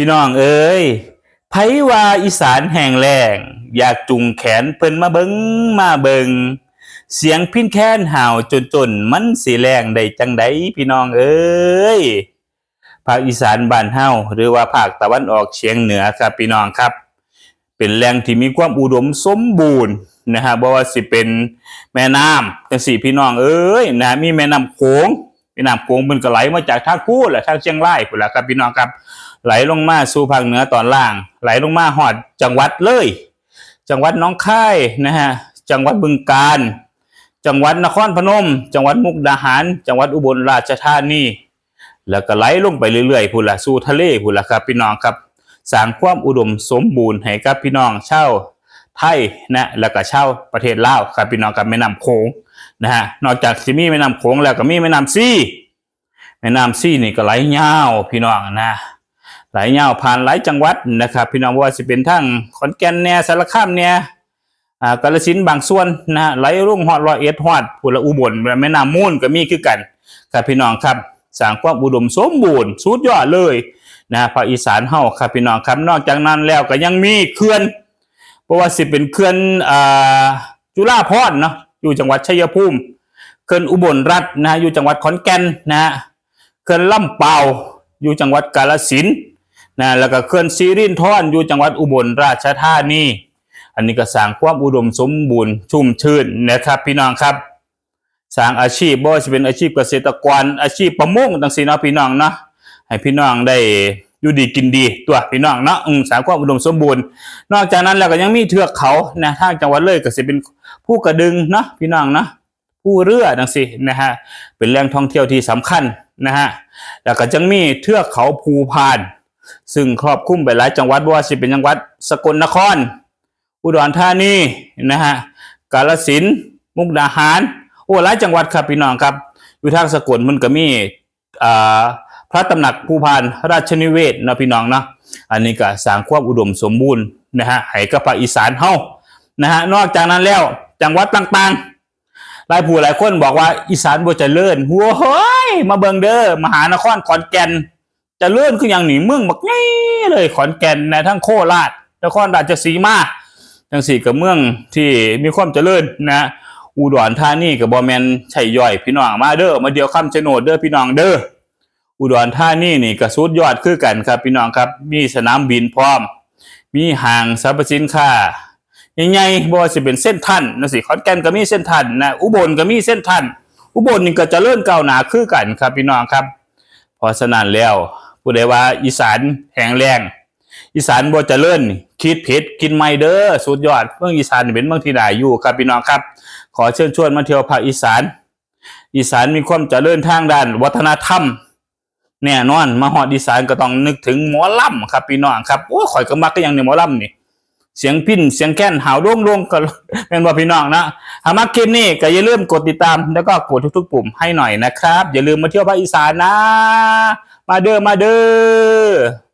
พี่น้องเอ้ยไผว่าอีสานแห่งแรงอยากจุงแขนเพิ่นมาเบิงมาเบิงเสียงพินแค้นห่าวจนจนๆมันสิแรงได้จังไดพี่น้องเอ้ยภาคอีสานบ้านเฮาหรือว่าภาคตะวันออกเฉียงเหนือครับพี่น้องครับ เป็นแหล่งที่มีความอุดมสมบูรณ์นะฮะบ่ว่าสิเป็นแม่น้ำจังสี่พี่น้องเอ้ยนะมีแม่น้ำโขงแม่น้ำโขงมันก็ไหลมาจากทางกู้แหละทางเชียงรายพุ่นล่ะครับพี่น้องครับ ไหลลงมาสู่ภาคเหนือตอนล่าง ไหลลงมาหอดจังหวัดเลย จังหวัดน้องคายนะฮะจังหวัดบึงกาฬจังหวัดนครพนม จังหวัดมุกดาหาร จังหวัดอุบลราชธานีแล้วก็ไหลลงไปเรื่อยๆพุ่นละสู่ทะเลพุ่นละครับพี่น้องครับสร้างความอุดมสมบูรณ์ให้กับพี่น้องชาวไทยนะแล้วก็ชาวประเทศลาวครับพี่น้องกับแม่น้ำโขงนะฮะนอกจากสิมีแม่น้ำโขงแล้วก็มีแม่น้ำซี่แม่น้ำซี่นี่ก็ไหลยาวพี่น้องนะ ลายยาผ่านหลายจังหวัดนะครับ พี่น้องว่าสิเป็นทั้งขอนแก่นเนี่ยสารคามเนี่ยอ่ากาฬสินบางส่วนนะฮะไหลรุ่งฮอดรอยเอ็ดฮอดพุละอุบลแม่น้ำมูลก็มีคือกันครับพี่น้องครับสร้างความอุดมสมบูรณ์สุดยอดเลยนะภาคอีสานเฮาครับพี่น้องครับนอกจากนั้นแล้วก็ยังมีเขื่อนเพราะว่าสิเป็นเขื่อนอ่าจุฬาภรเนาะอยู่จังหวัดชัยภูมิเขื่อนอุบลรัฐนะฮะอยู่จังหวัดขอนแก่นนะฮะเขื่อนลำเปาอยู่จังหวัดกาฬสินธุ์ นะแล้วก็เขื่อนซีรินทอนอยู่จังหวัดอุบลราชธานีอันนี้ก็สร้างความอุดมสมบูรณ์ชุ่มชื่นนะครับพี่น้องครับสร้างอาชีพบ่จะเป็นอาชีพเกษตรกรอาชีพประมงต่างสีเนาะพี่น้องเนาะให้พี่น้องได้อยู่ดีกินดีตัวพี่น้องเนาะอืมสร้างความอุดมสมบูรณ์ นอกจากนั้นแล้วก็ยังมีเทือกเขานะทางจังหวัดเลยก็สิเป็นผู้กระดึงเนาะพี่น้องเนาะผู้เรือจังสินะฮะเป็นแหล่งท่องเที่ยวที่สำคัญนะฮะแล้วก็ยังมีเทือกเขาภูพาน ซึ่งครอบคลุมไปหลายจังหวัดบ่ว่าสิเป็นจังหวัดสกลนคร อุดรธานีนะฮะกาฬสินธุ์มุกดาหารโอ้หลายจังหวัดครับพี่น้องครับ อยู่ทางสกลมันก็มีอ่าพระตำหนักภูพานราชนิเวศนะพี่น้องเนาะอันนี้ก็สร้างความอุดมสมบูรณ์นะฮะให้กับภาคอีสานเฮานะฮะนอกจากนั้นแล้วจังหวัดต่างๆหลายผู้หลายคนบอกว่าอีสานบ่เจริญหัวเฮ้ยมาเบิงเด้อมหานครขอนแก่น จะเลื่อนคืออย่างหนีเมืองบักไงเลยขอนแก่นในทั้งโคราชนครราชสีมาจังสี่กับเมืองที่มีความเจริญนะอุดรธานีกับบอแมนชัยย่อยพี่น้องมาเด้อมาเดียวคำชะโนดเด้อพี่น้องเด้ออุดรธานีนี่ก็สุดยอดคือกันครับ พี่น้องครับมีสนามบินพร้อม มีห้างสรรพสินค้าใหญ่ๆบ่สิเป็นเส้นทันนะสิขอนแก่นก็มีเส้นทันนะอุบลก็มีเส้นทันอุบลนี่ก็จะเจริญก้าหนาคือกันครับพี่น้องครับ เพราะฉะนั้นแล้ว ผู้ใดว่าอีสานแห้งแรงอีสานบ่เจริญนี่คิดผิดกินไม่เด้อสุดยอดเมืองอีสานเป็นเมืองที่ไหนอยู่ครับพี่น้องครับ ขอเชิญชวนมาเที่ยวภาคอีสาน อีสานมีความเจริญทางด้าน วัฒนธรรมแน่นอนมาหอดอีสานก็ต้องนึกถึงหมอลำครับพี่น้องครับโอ้ข่อยก็มักก็ยังในหมอลำนี่ เสียงพินเสียงแค้นหาวร่วงร่วงก็เป็นบ่พี่น้องนะหามาคลิปนี้ก็อย่าลืมกดติดตาม แล้วก็กดทุกๆปุ่มให้หน่อยนะครับ อย่าลืมมาเที่ยวภาคอีสานนะ มาเด้อมาเด้อ